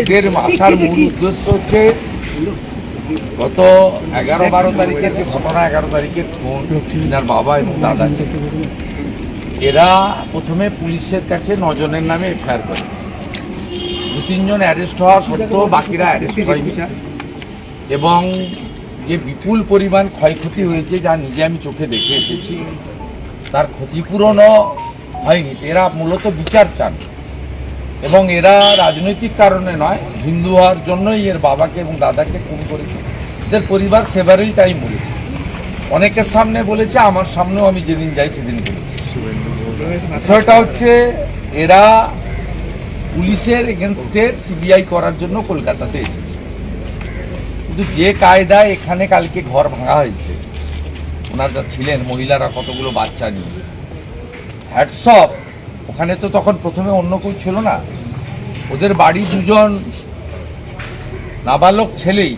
এদের আসার মূল উদ্দেশ্য হচ্ছে গত এগারো বারো তারিখের যে ঘটনা, এগারো তারিখের ফোন তিনার বাবা এবং দাদা। এরা প্রথমে পুলিশের কাছে নজনের নামে এফআইআর করে। দু তিনজন অ্যারেস্ট হওয়া সত্ত্বেও বাকিরা অ্যারেস্ট হয়নি। এবং যে বিপুল পরিমাণ ক্ষয়ক্ষতি হয়েছে যা নিজে আমি চোখে দেখে এসেছি, তার ক্ষতিপূরণও হয়নি। এরা মূলত বিচার চান। এবং এরা রাজনৈতিক কারণে নয়, হিন্দু হওয়ার জন্যই এর বাবাকে এবং দাদাকে খুন করেছে। এদের পরিবার সেভারেল টাইম বলেছে। অনেকের সামনে বলেছে, আমার সামনেও আমি যেদিন যাই সেদিন বিষয়টা হচ্ছে, এরা পুলিশের এগেনস্টে সিবিআই করার জন্য কলকাতাতে এসেছে। কিন্তু যে কায়দায় এখানে কালকে ঘর ভাঙা হয়েছে, ওনারা ছিলেন, মহিলারা কতগুলো বাচ্চা নিয়ে। হ্যাটসঅপ ওখানে তো তখন প্রথমে অন্য কেউ ছিল না। ওদের বাড়ি দুজন নাবালক ছেলেই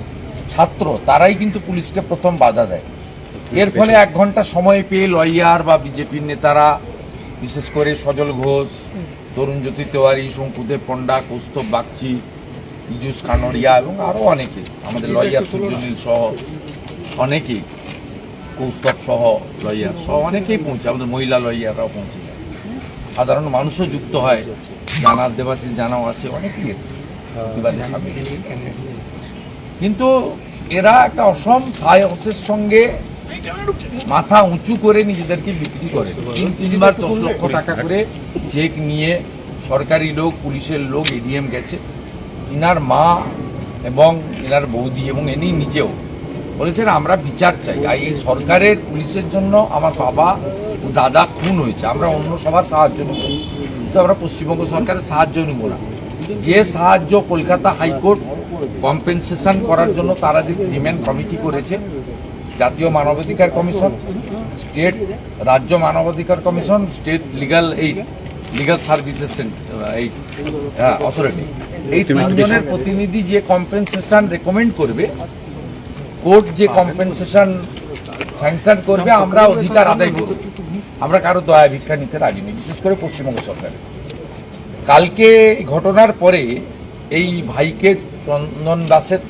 ছাত্র তারাই কিন্তু পুলিশকে প্রথম বাধা দেয়। এর ফলে এক ঘণ্টা সময় পেয়ে লয়ার বা বিজেপির নেতারা বিশেষ করে সজল ঘোষ তরুণ জ্যোতি তেওয়ারি শঙ্কুদেব পণ্ডা কৌস্তব বাগচি ইজুস কানড়িয়া এবং আরও অনেকে আমাদের লয়ার সূর্যনীল সহ অনেকেই কৌস্তব সহ লয়ার সহ অনেকেই পৌঁছে আমাদের মহিলা লয়াররাও পৌঁছে। সাধারণ মানুষও যুক্ত হয়। জানার দেবাশিস, জানাও আছে অনেকেই এসছে। কিন্তু এরা একটা অসম সাহসের সঙ্গে মাথা উঁচু করে নিজেদেরকে বিক্রি করে। তিন তিনবার দশ লক্ষ টাকা করে চেক নিয়ে সরকারি লোক, পুলিশের লোক এডিএম গেছে। ইনার মা এবং এনার বৌদি এবং এনি নিজেও বলেছেন আমরা বিচার চাই। আর এই সরকারের পুলিশের জন্য আমার বাবা ও দাদা খুন হয়েছে। আমরা অন্য সবার সাহায্য নেব। কিন্তু আমরা পশ্চিমবঙ্গ সরকারের সাহায্য নেব না। যে সাহায্য কলকাতা হাইকোর্ট কম্পেনসেশন করার জন্য তারা যে রিমেন কমিটি করেছে জাতীয় মানবাধিকার কমিশন স্টেট রাজ্য মানবাধিকার commission state legal aid legal services aid authority. এই তিনজনের প্রতিনিধি যে কম্পেনসেশন রেকমেন্ড করবে কোর্ট যে কম্পেনসেশন স্যাংশন করবে, আমরা অধিকার আদায় করব। আমরা কারও দয়া ভিক্ষা নিতে রাজি নেই, বিশেষ করে পশ্চিমবঙ্গ সরকারের। কালকে ঘটনার পরে এই ভাইকে চন্দন দাসের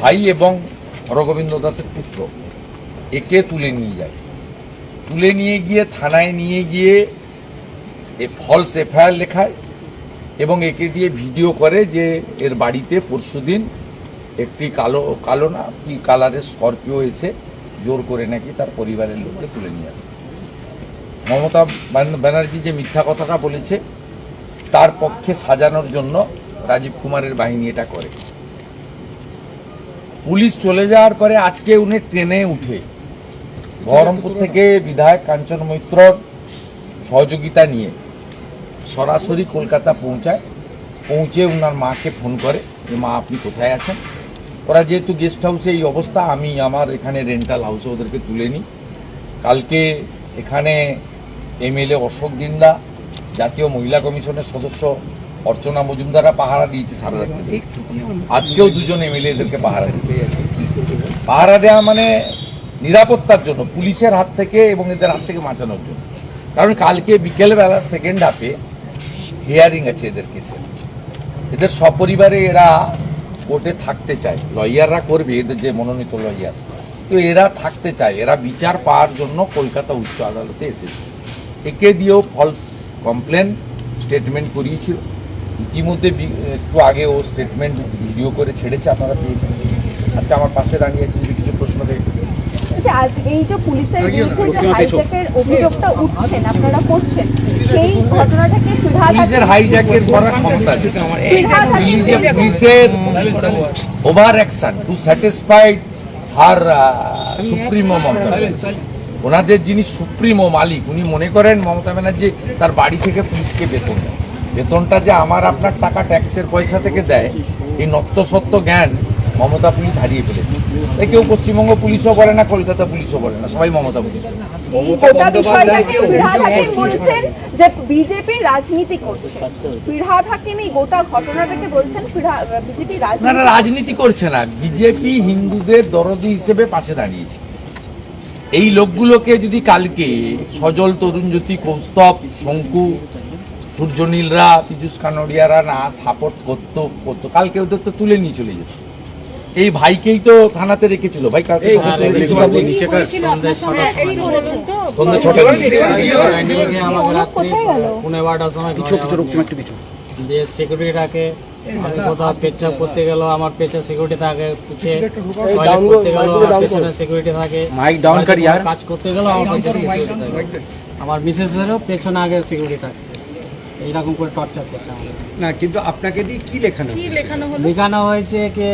ভাই এবং হরগোবিন্দ দাসের পুত্র একে তুলে নিয়ে যায়। তুলে নিয়ে গিয়ে থানায় নিয়ে গিয়ে এ ফলস এফআইআর লেখায় এবং একে দিয়ে ভিডিও করে যে এর বাড়িতে পরশুদিন একটি কালো কালো না, কি কালারের স্করপিও এসে জোর করে নাকি তার পরিবারের লোককে তুলে নিয়ে আসে। মমতা ব্যানার্জি যে মিথ্যা কথাটা বলেছে, তার পক্ষে সাজানোর জন্য রাজীব কুমারের বাহিনী এটা করে। পুলিশ চলে যাওয়ার পরে আজকে উনি ট্রেনে উঠে বহরমপুর থেকে বিধায়ক কাঞ্চন মৈত্রর সহযোগিতা নিয়ে সরাসরি কলকাতা পৌঁছায়। পৌঁছে ওনার মাকে ফোন করে যে, মা, আপনি কোথায় আছেন? ওরা যেহেতু গেস্ট হাউসে এই অবস্থা, আমি আমার এখানে রেন্টাল হাউসে ওদেরকে তুলে নিই। কালকে এখানে এমএলএ অশোক দিন্দা, জাতীয় মহিলা কমিশনের সদস্য অর্চনা মজুমদারা পাহারা দিয়েছে সারা আজকেও দুজন এমএলএ এদেরকে পাহারা দিতে পাহারা দেওয়া মানে নিরাপত্তার জন্য, পুলিশের হাত থেকে এবং এদের হাত থেকে বাঁচানোর জন্য। কারণ কালকে বিকেলবেলা সেকেন্ড হাফে হিয়ারিং আছে এদের কেসে এদের সপরিবারে এরা কোর্টে থাকতে চায়, লয়াররা করবে, এদের যে মনোনীত লয়ার। তো এরা থাকতে চায়, এরা বিচার পাওয়ার জন্য কলকাতা উচ্চ আদালতে এসেছে। একে দিয়েও ফলস কমপ্লেন স্টেটমেন্ট করিয়েছিল। ইতিমধ্যে একটু আগে ও স্টেটমেন্ট ভিডিও করে ছেড়েছে, আপনারা পেয়েছেন। আজকে আমার পাশে দাঁড়িয়ে আছে যদি কিছু প্রশ্ন আচ্ছা আজ এই যে পুলিশের বিরুদ্ধে যে হাইজ্যাকের অভিযোগটা উঠছেন আপনারা করছেন? সেই ঘটনাটাকে পুলিশের হাইজ্যাকের করার ক্ষমতা আছে পুলিশে- পুলিশের ওভার অ্যাকশন টু স্যাটিসফাইড হার সুপ্রিমো মমতা ওনাদের যিনি সুপ্রিমো মালিক উনি মনে করেন মমতা ব্যানার্জি তার বাড়ি থেকে পুলিশকে বেতন দেয়। বেতনটা যে আমার আপনার টাকা ট্যাক্সের পয়সা থেকে দেয় এই নত্য সত্য জ্ঞান মমতা পুলিশ হারিয়ে ফেলেছে। তাই কেউ পশ্চিমবঙ্গ পুলিশও বলে না কলকাতা পুলিশও বলে না সবাই মমতা পুলিশ। যে বিজেপি রাজনীতি করছে। ফিরহাদ হাকিম এই গোটা ঘটনাটাকে বলছেন বিজেপি না না রাজনীতি করছে না। বিজেপি হিন্দুদের দরদি হিসেবে পাশে দাঁড়িয়েছে। এই লোকগুলোকে যদি কালকে সজল তরুণ জ্যোতি কৌস্তব শঙ্কু সূর্যনীলরা পীযুষ কানড়িয়ারা না সাপোর্ট করতো করতো কালকে ওদের তো তুলে নিয়ে চলে যেত। এই ভাইকেই তো থানাতে রেখেছিল ভাই কালকে হ্যাঁ। সন্ধ্যে? পুনে বারোটার সময় একটু যে আমি কোথাও পেচ্ছাপ করতে গেল আমার পেছনে সিকিউরিটি থাকে করতে গেল আমার পেছনে সিকিউরিটি থাকে মাইক ডাউন কর ইয়ার কাজ করতে গেল আমার পেছনে সিকিউরিটি থাকে আমার বিশেষেরও পেছনে আগে সিকিউরিটি থাকে এইরকম করে টর্চার করছে আমাদের। না কিন্তু আপনাকে দিয়ে কি লেখানো লেখানো হয়েছে যে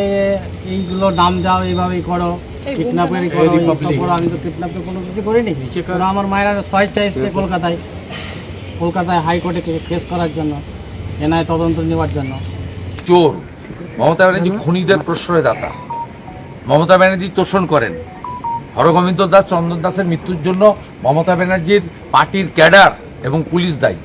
এইগুলো নাম দাও এইভাবেই করো। কিডন্যাপেরই করো এইসব করো আমি তো কিডন্যাপ কোনো কিছু করিনি। ওরা আমার মায়েরা স্বেচ্ছা এসছে কলকাতায়। কলকাতায় হাইকোর্টে কেস করার জন্য এনআই তদন্ত নেওয়ার জন্য। চোর। মমতা ব্যানার্জি খুনিদের প্রশ্রয়দাতা। মমতা ব্যানার্জি তোষণ করেন। হরগোবিন্দ দাস চন্দন দাসের মৃত্যুর জন্য মমতা ব্যানার্জির পার্টির ক্যাডার এবং পুলিশ দায়ী।